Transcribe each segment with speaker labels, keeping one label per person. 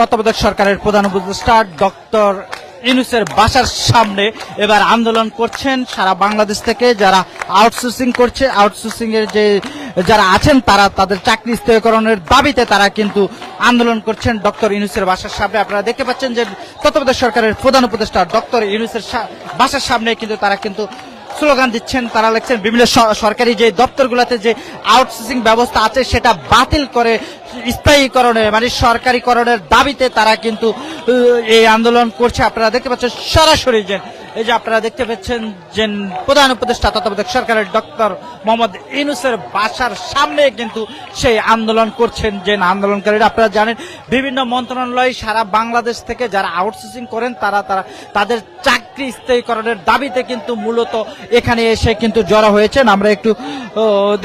Speaker 1: তত্ত্বাবধায়ক সরকারের প্রধান উপদেষ্টা ডক্টর ইনুসের বাসার সামনে এবার আন্দোলন করছেন। সারা বাংলাদেশ থেকে যারা আউটসোর্সিং করছে আউটসোর্সিং এর যে যারা আছেন তারা তাদের চাকরি স্থিরকরণের দাবিতে তারা কিন্তু আন্দোলন করছেন ডক্টর ইনুসের বাসার সামনে। আপনারা দেখতে পাচ্ছেন যে তত্ত্বাবধায়ক সরকারের প্রধান উপদেষ্টা ডক্টর ইনুসের বাসার সামনে কিন্তু তারা কিন্তু স্লোগান দিচ্ছেন। তারা লিখছেন, বিভিন্ন সরকারি যে দপ্তরগুলোতে যে আউটসোর্সিং ব্যবস্থা আছে সেটা বাতিল করে স্থায়ীকরণের মানে সরকারিকরণের দাবিতে তারা কিন্তু এই আন্দোলন করছে। আপনারা দেখতে পাচ্ছেন সরাসরি যে এই যে আপনারা দেখতে পাচ্ছেন যে প্রধান উপদেষ্টা তত্ত্বাবধায়ক সরকারের ডক্টর মোহাম্মদ ইনুসের বাসার সামনে কিন্তু সেই আন্দোলন করছেন যে আন্দোলনকারীরা। আপনারা জানেন, বিভিন্ন মন্ত্রণালয় সারা বাংলাদেশ থেকে যারা আউটসোর্সিং করেন, তারা তারা তাদের চাকরি স্থায়ীকরণের দাবিতে কিন্তু মূলত এখানে এসে কিন্তু জড়ো হয়েছেন। আমরা একটু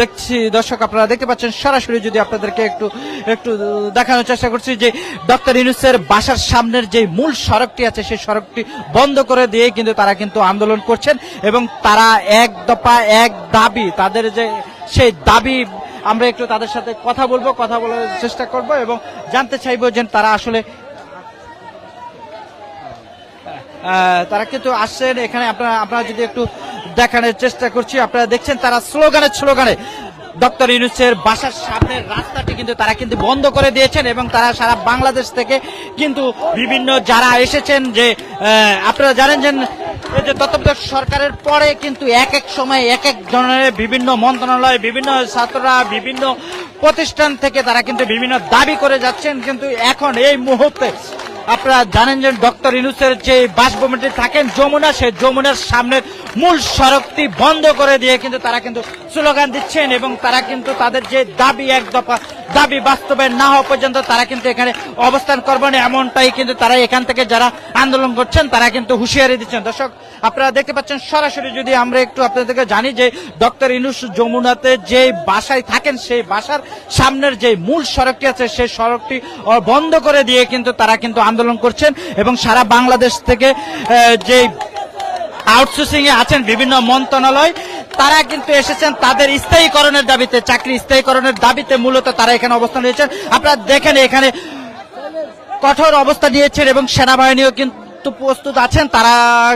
Speaker 1: দেখছি, দর্শক আপনারা দেখতে পাচ্ছেন, সরাসরি যদি আপনাদেরকে একটু একটু দেখানোর চেষ্টা করছি যে ডক্টর ইনুসের বাসার সামনের যে মূল সড়কটি আছে, সেই সড়কটি বন্ধ করে দিয়ে কিন্তু তারা কিন্তু আন্দোলন করছেন এবং তারা এক দফা এক দাবি, তাদের যে সেই দাবি, আমরা একটু তাদের সাথে কথা বলব, কথা বলার চেষ্টা করব এবং জানতে চাইব যে তারা আসলে তারা কিন্তু আসছেন এখানে, আপনারা আপনারা যদি একটু দেখানোর চেষ্টা করছি, আপনারা দেখছেন তারা স্লোগানে স্লোগানে ডক্টর ইউনুসের বাসার সামনের রাস্তাটি কিন্তু তারা কিন্তু বন্ধ করে দিয়েছেন এবং তারা সারা বাংলাদেশ থেকে কিন্তু বিভিন্ন যারা এসেছেন যে আপনারা জানেন যে এই যে তত্ত্বাবধায়ক সরকারের পরে কিন্তু এক এক সময় এক এক জনের বিভিন্ন মন্ত্রণালয়, বিভিন্ন ছাত্ররা, বিভিন্ন প্রতিষ্ঠান থেকে তারা কিন্তু বিভিন্ন দাবি করে যাচ্ছেন। কিন্তু এখন এই মুহূর্তে আপনারা জানেন যে ডক্টর ইনুসের যে বাসভবনটি থাকেন, যমুনা, সেই যমুনার সামনের মূল সড়কটি বন্ধ করে দিয়ে কিন্তু তারা কিন্তু স্লোগান দিচ্ছেন এবং তারা কিন্তু তাদের যে দাবি, এক দফা দাবি বাস্তবায়ন না হওয়া পর্যন্ত তারা কিন্তু এখানে অবস্থান করবেন এমনটাই কিন্তু তারা এখান থেকে যারা আন্দোলন করছেন, তারা কিন্তু হুঁশিয়ারি দিচ্ছেন। দর্শক, আপনারা দেখতে পাচ্ছেন, সরাসরি যদি আমরা একটু আপনাদেরকে জানি যে ডক্টর ইনুস যমুনাতে যে বাসায় থাকেন, সেই বাসার সামনের যে মূল সড়কটি আছে, সেই সড়কটি বন্ধ করে দিয়ে কিন্তু তারা কিন্তু আন্দোলন করছেন এবং সারা বাংলাদেশ থেকে যে আউটসোর্সিং এ আছেন বিভিন্ন মন্ত্রণালয়, তারা কিন্তু এসেছেন তাদের স্থায়ীকরণের দাবিতে, চাকরি স্থায়ীকরণের দাবিতে মূলত তারা এখানে অবস্থান নিয়েছেন। আপনারা দেখেন এখানে কঠোর অবস্থা নিয়েছেন এবং সেনাবাহিনীও কিন্তু প্রস্তুত আছেন, তারা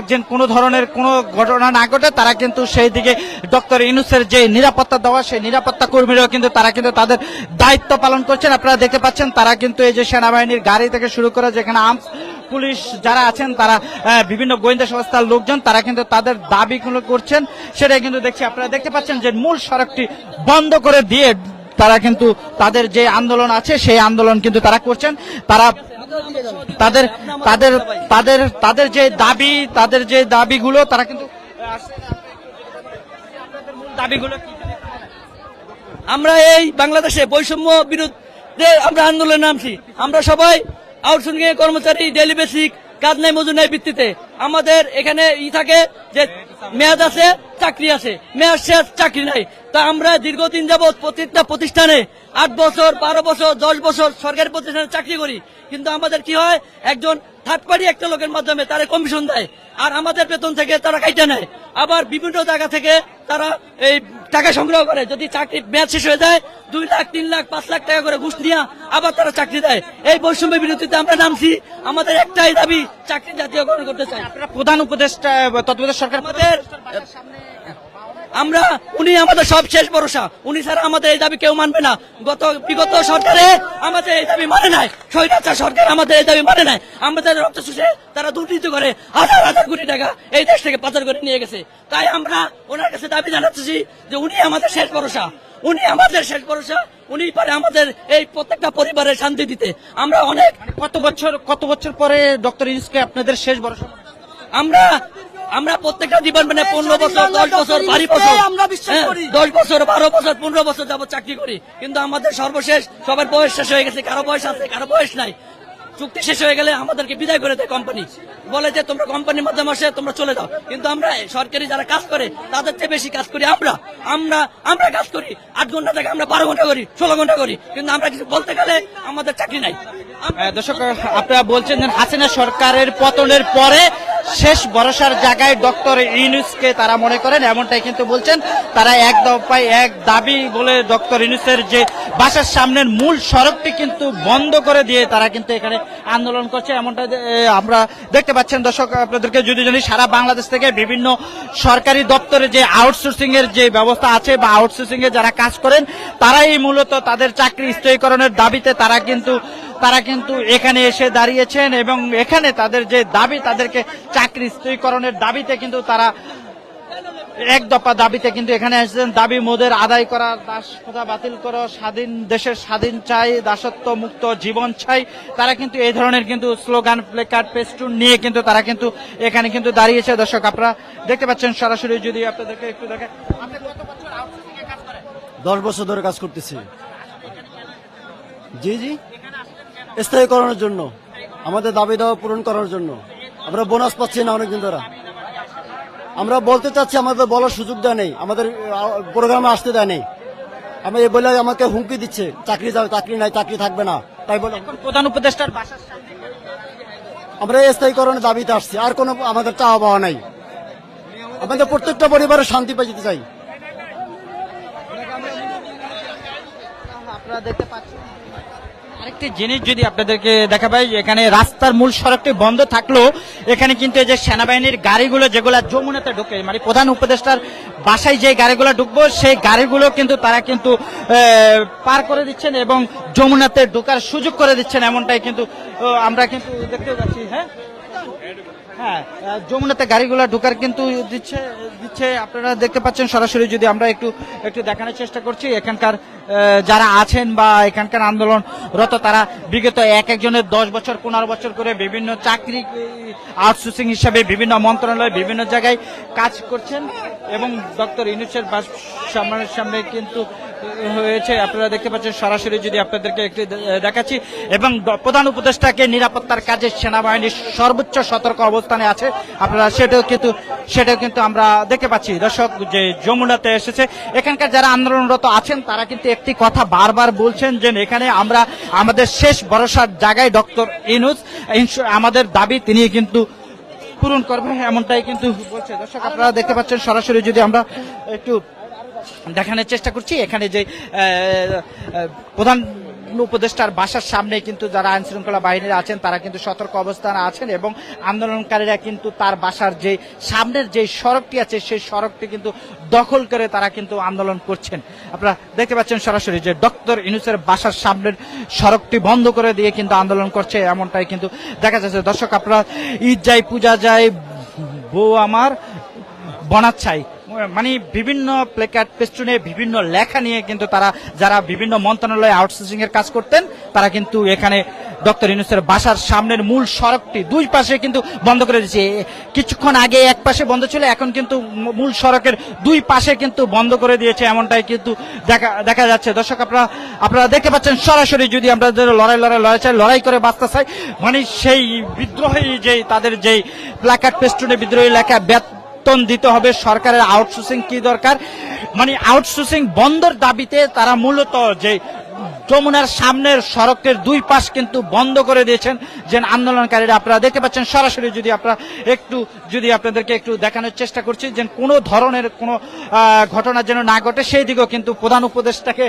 Speaker 1: যে কোনো ধরনের কোনো ঘটনা না ঘটে, তারা কিন্তু সেই দিকে ডক্টর ইনুসের যে নিরাপত্তা দেওয়া, সেই নিরাপত্তা কর্মীরাও কিন্তু, তারা কিন্তু তাদের দায়িত্ব পালন করছেন। আপনারা দেখতে পাচ্ছেন, তারা কিন্তু এই যে সেনাবাহিনীর গাড়ি থেকে শুরু করে যেখানে আর্মস পুলিশ যারা আছেন, তারা বিভিন্ন গোয়েন্দা সংস্থার লোকজন, তারা কিন্তু তাদের দাবিগুলো করছেন। সেটাই কিন্তু দেখছি, আপনারা দেখতে পাচ্ছেন যে মূল সড়কটি বন্ধ করে দিয়ে তারা কিন্তু তাদের যে আন্দোলন আছে, সেই আন্দোলন কিন্তু তারা করছেন। তারা তাদের তাদের তাদের তাদের যে দাবি, তাদের যে দাবিগুলো, তারা কিন্তু
Speaker 2: আমরা এই বাংলাদেশে বৈষম্য বিরুদ্ধে আমরা আন্দোলনে নামছি। আমরা সবাই আউটসোর্সিং কর্মচারী ডেলি বেসিক কাজ নাই, মজুর নাই ভিত্তিতে। আমাদের এখানে ই থাকে যে মেয়াদ আছে, চাকরি আছে। মেয়াদ শেষ, চাকরি নাই। তা আমরা দীর্ঘদিন যাবৎ প্রত্যেকটা প্রতিষ্ঠানে আট বছর, বারো বছর, দশ বছর সরকারি প্রতিষ্ঠানে চাকরি করি। কিন্তু আমাদের কি হয়, একজন থার্ড পার্টি একটা লোকের মাধ্যমে তারা কমিশন দেয়। আর আমাদের বেতন থেকে তারা কাইটা নেয়। আবার বিভিন্ন জায়গা থেকে তারা এই টাকা সংগ্রহ করে। যদি চাকরি মেয়াদ শেষ হয়ে যায় দুই লাখ তিন লাখ পাঁচ লাখ টাকা করে ঘুষ নিয়ে আবার তারা চাকরি দেয়। এই বৈষম্যের বিরতিতে আমরা নামছি। আমাদের একটাই দাবি চাকরি জাতীয়করণ করতে চাই।
Speaker 1: আপনারা প্রধান উপদেষ্টা তত্ত্বাবধায়ক সরকার
Speaker 2: আমাদের আমরা উনি আমাদের সব শেষ ভরসা। উনি ছাড়া আমাদের এই দাবি কেউ মানবে না। গত বিগত সরকারে আমাদের এই দাবি মানে নাই। স্বৈরাচার সরকার আমাদের এই দাবি মানে নাই। আমাদের রক্ত শুষে তারা দুর্নীতি করে হাজার হাজার কোটি টাকা এই দেশ থেকে পাচার করে নিয়ে গেছে। তাই আমরা ওনার কাছে দাবি জানাচ্ছি যে উনি আমাদের শেষ ভরসা। উনি আমাদের শেষ ভরসা। উনি পারে আমাদের এই প্রত্যেকটা পরিবারের শান্তি দিতে। আমরা অনেক
Speaker 1: কত বছর কত বছর পরে ডক্টর ইউনুসকে আপনাদের শেষ ভরসা?
Speaker 2: আমরা আমরা প্রত্যেকটা ডিপার্টমেন্টে পনেরো বছর দশ বছর বারো বছর
Speaker 3: আমরা বিশ্বাস
Speaker 2: হ্যাঁ,
Speaker 3: করি।
Speaker 2: দশ বছর বারো বছর পনেরো বছর যাবত চাকরি করি। কিন্তু আমাদের সর্বশেষ সবার বয়স শেষ হয়ে গেছে কারও বয়স আছে কারও বয়স নাই। চুক্তি শেষ হয়ে গেলে আমাদেরকে বিদায় করে দেয় কোম্পানি বলে যে তোমরা কোম্পানির মাধ্যমে আসে তোমরা চলে যাও। কিন্তু আমরা সরকারি যারা কাজ করে তাদের চেয়ে বেশি কাজ করি আমরা। আমরা আমরা কাজ করি। আট ঘণ্টা থেকে আমরা বারো ঘণ্টা করি ষোলো ঘণ্টা করি। কিন্তু আমরা কিছু বলতে গেলে আমাদের চাকরি নাই।
Speaker 1: দর্শক আপনারা বলছেন যে হাসিনা সরকারের পতনের পরে শেষ ভরসার জায়গায় ডক্টর ইউনুসকে তারা মনে করেন, এমনটাই কিন্তু বলছেন। তারা এক দফায় এক দাবি বলে ডক্টর ইউনুসের যে বাসার সামনের মূল সড়কটি কিন্তু বন্ধ করে দিয়ে তারা কিন্তু এখানে আন্দোলন করছে, এমনটা আমরা দেখতে পাচ্ছেন। দর্শক, আপনাদেরকে যদি জানি, সারা বাংলাদেশ থেকে বিভিন্ন সরকারি দপ্তরে যে আউটসোর্সিং এর যে ব্যবস্থা আছে বা আউটসোর্সিং এ যারা কাজ করেন, তারাই মূলত তাদের চাকরি স্থায়ীকরণের দাবিতে তারা কিন্তু তারা কিন্তু এখানে এসে দাঁড়িয়েছেন এবং এখানে তাদের যে দাবি, তাদেরকে চাকরি স্থায়ীকরণের দাবিতে কিন্তু তারা এক দফা দাবিতে কিন্তু এখানে এসেছেন। দাবি মোদের আদায় করা, দাস প্রথা বাতিল করো, স্বাধীন দেশের স্বাধীন চাই, দাসত্ব মুক্ত জীবন চাই। তারা কিন্তু এই ধরনের কিন্তু স্লোগান, প্লেকার্ড পেস্টুন নিয়ে কিন্তু তারা কিন্তু এখানে কিন্তু দাঁড়িয়েছে। দর্শক, আপনারা দেখতে পাচ্ছেন সরাসরি যদি আপনাদেরকে একটু দেখে?
Speaker 3: দশ বছর ধরে কাজ করতেছি। জি জি। স্থায়ীকরণের জন্য আমাদের দাবি দাওয়া পূরণ করার জন্য। আমরা বোনাস পাচ্ছি না অনেকদিন ধরে। আমরা বলতে চাচ্ছি আমাদের বলার সুযোগ দেয় নেই আমাদের প্রোগ্রামে আসতে দেয় নেই। আমি এই বলে আমাকে হুমকি দিচ্ছে চাকরি যাবে চাকরি নাই চাকরি থাকবে না। তাই বলে
Speaker 1: প্রধান উপদেষ্টার
Speaker 3: আমরা স্থায়ীকরণের দাবিতে আসছি আর কোনো আমাদের চাওয়া পাওয়া নাই। আমাদের প্রত্যেকটা পরিবারে শান্তি পেয়ে যেতে চাই।
Speaker 1: আপনারা দেখতে পাচ্ছেন আরেকটি জিনিস যদি আপনাদেরকে দেখা পাই এখানে রাস্তার মূল সড়কটি বন্ধ থাকলেও এখানে কিন্তু এই যে সেনাবাহিনীর গাড়িগুলো যেগুলো যমুনাতে ঢুকে মানে প্রধান উপদেষ্টার বাসায় যে গাড়িগুলো ঢুকবো, সেই গাড়িগুলো কিন্তু তারা কিন্তু পার করে দিচ্ছেন এবং যমুনাতে ঢোকার সুযোগ করে দিচ্ছেন, এমনটাই কিন্তু আমরা কিন্তু দেখতে পাচ্ছি হ্যাঁ? হ্যাঁ যমুনাতে গাড়িগুলো ঢোকার কিন্তু দিচ্ছে দিচ্ছে। আপনারা দেখতে পাচ্ছেন সরাসরি যদি আমরা একটু একটু দেখানোর চেষ্টা করছি, এখানকার যারা আছেন বা এখানকার আন্দোলনরত, তারা বিগত এক একজনের দশ বছর, পনেরো বছর করে বিভিন্ন চাকরি, আউটসোর্সিং হিসাবে বিভিন্ন মন্ত্রণালয়, বিভিন্ন জায়গায় কাজ করছেন। এবং ডক্টর ইনুসের বাস সামনের সামনে কিন্তু হয়েছে, আপনারা দেখতে পাচ্ছেন, সরাসরি যদি আপনাদেরকে একটু দেখাচ্ছি, এবং প্রধান উপদেষ্টাকে নিরাপত্তার কাজে সেনাবাহিনীর সর্বোচ্চ সতর্ক অবস্থানে আছে। আপনারা সেটাও কিন্তু সেটাও কিন্তু আমরা দেখতে পাচ্ছি। দর্শক, যে যমুনাতে এসেছে, এখানকার যারা আন্দোলনরত আছেন, তারা কিন্তু একটি কথা বারবার বলছেন যে এখানে আমরা, আমাদের শেষ ভরসার জায়গায় ডক্টর ইনুস আমাদের দাবি তিনি কিন্তু পূরণ করবে এমনটাই কিন্তু বলছে। দর্শক, আপনারা দেখতে পাচ্ছেন, সরাসরি যদি আমরা একটু দেখানোর চেষ্টা করছি। এখানে যে প্রধান উপদেষ্টার বাসার সামনে কিন্তু যারা আইন শৃঙ্খলা বাহিনীরা আছেন, তারা কিন্তু সতর্ক অবস্থানে আছেন এবং আন্দোলনকারীরা কিন্তু তার বাসার যে, সামনের যে সড়কটি আছে, সেই সড়কটি কিন্তু দখল করে তারা কিন্তু আন্দোলন করছেন। আপনারা দেখতে পাচ্ছেন সরাসরি যে ডক্টর ইনুসের বাসার সামনের সড়কটি বন্ধ করে দিয়ে কিন্তু আন্দোলন করছে, এমনটাই কিন্তু দেখা যাচ্ছে। দর্শক, আপনারা ঈদ যায়, পূজা যায়, বউ আমার বনাচ্ছাই মানে বিভিন্ন প্লেকার্ড পেস্টুনে বিভিন্ন লেখা নিয়ে কিন্তু তারা, যারা বিভিন্ন মন্ত্রণালয়ে আউটসোর্সিং এর কাজ করতেন, তারা কিন্তু এখানে ডক্টর ইউনুসের বাসার সামনের মূল সড়কটি দুই পাশে কিন্তু বন্ধ করে দিয়েছে। কিছুক্ষণ আগে এক পাশে বন্ধ ছিল, এখন কিন্তু মূল সড়কের দুই পাশে কিন্তু বন্ধ করে দিয়েছে, এমনটাই কিন্তু দেখা দেখা যাচ্ছে। দর্শক, আপনারা আপনারা দেখতে পাচ্ছেন, সরাসরি যদি আমরা লড়াই লড়াই লড়াই চাই, লড়াই করে বাঁচতে চাই মানে সেই বিদ্রোহী যে তাদের যেই প্লাকার্ড পেস্টুনে বিদ্রোহী লেখা বেতন দিতে হবে, সরকারের আউটসোর্সিং কি দরকার? মানে আউটসোর্সিং বন্ধর দাবিতে তারা মূলত যে যমুনার সামনের সড়কের দুই পাশ কিন্তু বন্ধ করে দিয়েছেন, যে আন্দোলনকারীরা। আপনারা দেখতে পাচ্ছেন সরাসরি যদি আপনারা একটু, যদি আপনাদেরকে একটু দেখানোর চেষ্টা করছি, যে কোনো ধরনের কোনো ঘটনা যেন না ঘটে, সেই দিকেও কিন্তু প্রধান উপদেষ্টাকে